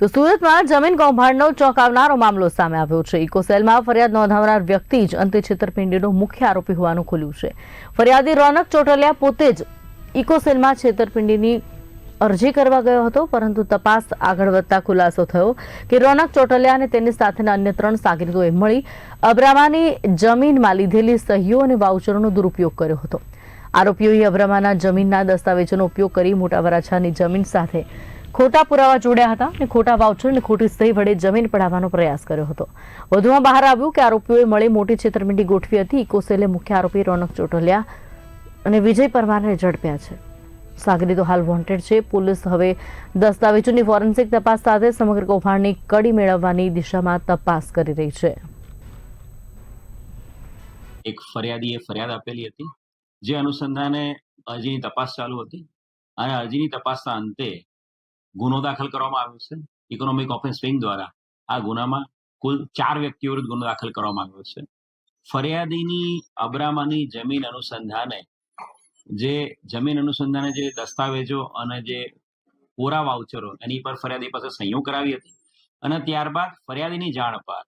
તો સુરતમાં જમીન કૌભાંડનો ચોંકાવનારો મામલો સામે આવ્યો છે. ઇકોસેલમાં ફરિયાદ નોંધાવનાર વ્યક્તિ જ અંતે છેતરપિંડીનો મુખ્ય આરોપી હોવાનું ખુલ્યું છે. ફરિયાદી રોનક ચોટલિયા પોતે જ ઇકોસેલમાં છેતરપિંડીની અરજી કરવા ગયો હતો, પરંતુ તપાસ આગળ વધતા ખુલાસો થયો કે રોનક ચોટલિયા અને તેની સાથેના અન્ય ત્રણ સાગરીતોએ મળી અબ્રામાની જમીનમાં લીધેલી સહીઓ અને વાઉચરોનો દુરુપયોગ કર્યો હતો. આરોપીઓએ અબ્રામાના જમીનના દસ્તાવેજોનો ઉપયોગ કરી મોટા વરાછાની જમીન સાથે ખોટા પુરાવા જોડ્યા હતા અને ખોટા વાઉચર અને ખોટી સહી વડે જમીન પડાવવાનો પ્રયાસ કર્યો હતો. વધુમાં બહાર આવ્યું કે આરોપીઓએ મળી મોટી છેતરપિંડી ગોઠવી હતી. ઇકોસેલે મુખ્ય આરોપી રોનક ચોટલિયા અને વિજય પરમારને ઝડપ્યા છે. સાગરી તો હાલ વોન્ટેડ છે. પોલીસ હવે દસ્તાવેજોની ફોરેન્સિક તપાસ સાથે સમગ્ર કૌભાંડની કડી મેળવવાની દિશામાં તપાસ કરી રહી છે. એક ફરિયાદીએ ફરિયાદ આપેલી હતી, જે અનુસંધાને અરજીની તપાસ ચાલુ હતી. અને અરજીની તપાસના અંતે ગુનો દાખલ કરવામાં આવ્યો છે. ઇકોનોમિક ઓફેન્સ વિંગ દ્વારા આ ગુનામાં કુલ ચાર વ્યક્તિઓ વિરુદ્ધ ગુનો દાખલ કરવામાં આવ્યો છે. ફરિયાદીની અબ્રામાની જમીન અનુસંધાને જે જમીન અનુસંધાને જે દસ્તાવેજો અને જે પોરા વાઉચરો એની પર ફરિયાદી પાસે સહીઓ કરાવી હતી અને ત્યારબાદ ફરિયાદીની જાણ પર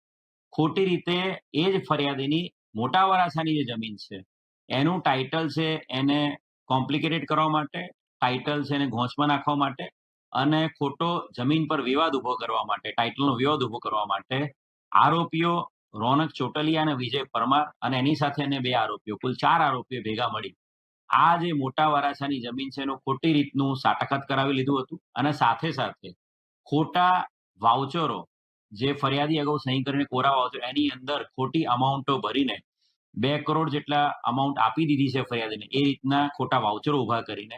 ખોટી રીતે એ જ ફરિયાદીની મોટા વરાછાની જે જમીન છે, એનું ટાઇટલ છે એને કોમ્પ્લિકેટેડ કરવા માટે ટાઇટલ છે એને ઘોંચમાં નાખવા માટે અને ખોટો જમીન પર વિવાદ ઊભો કરવા માટે ટાઇટલનો વિવાદ ઊભો કરવા માટે આરોપીઓ રોનક ચોટલિયા અને વિજય પરમાર અને એની સાથે એને બે આરોપીઓ, કુલ ચાર આરોપીઓ ભેગા મળી. આ જે મોટા વરાછાની જમીન છે, એનું ખોટી રીતનું સાટકત કરાવી લીધું હતું અને સાથે સાથે ખોટા વાઉચરો જે ફરિયાદી અગાઉ સહી કરીને કોરા વાઉચર, એની અંદર ખોટી અમાઉન્ટો ભરીને બે કરોડ જેટલા અમાઉન્ટ આપી દીધી છે ફરિયાદીને, એ રીતના ખોટા વાઉચરો ઊભા કરીને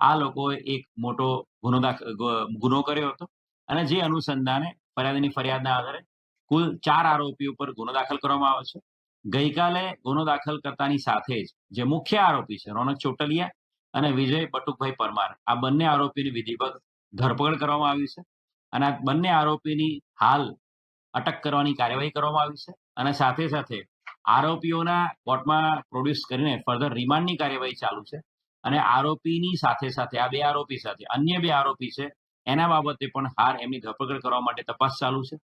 આ લોકોએ એક મોટો ગુનો ગુનો કર્યો હતો અને જે અનુસંધાને ફરિયાદની ફરિયાદના આધારે કુલ ચાર આરોપી ઉપર ગુનો દાખલ કરવામાં આવ્યો છે. ગઈકાલે ગુનો દાખલ કરતાની સાથે જ જે મુખ્ય આરોપી છે, રોનક ચોટલિયા અને વિજય બટુકભાઈ પરમાર, આ બંને આરોપીની વિધિવત ધરપકડ કરવામાં આવી છે અને આ બંને આરોપીની હાલ અટક કરવાની કાર્યવાહી કરવામાં આવી છે અને સાથે સાથે આરોપીઓના કોર્ટમાં પ્રોડ્યુસ કરીને ફર્ધર રિમાન્ડની કાર્યવાહી ચાલુ છે. અને આરોપીની સાથે સાથે, આ બે આરોપી સાથે, અન્ય બે આરોપી છે, એના બાબતે પણ હાર એમની ધરપકડ કરવા માટે તપાસ ચાલુ છે.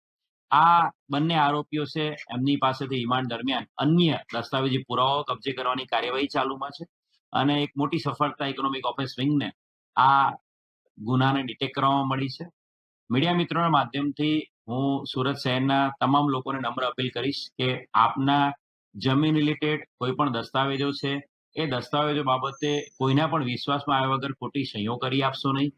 આ બંને આરોપીઓ છે, એમની પાસેથી રિમાન્ડ દરમિયાન અન્ય દસ્તાવેજી પુરાવાઓ કબજે કરવાની કાર્યવાહી ચાલુમાં છે અને એક મોટી સફળતા ઇકોનોમિક ઓફિસ વિંગને આ ગુનાને ડિટેક્ટ કરવામાં મળી છે. મીડિયા મિત્રોના માધ્યમથી હું સુરત શહેરના તમામ લોકોને નમ્ર અપીલ કરીશ કે આપના જમીન રિલેટેડ કોઈ પણ દસ્તાવેજો છે એ દસ્તાવેજો બાબતે કોઈના પણ વિશ્વાસમાં આવ્યા વગર ખોટી સહીઓ કરી આપશો નહીં.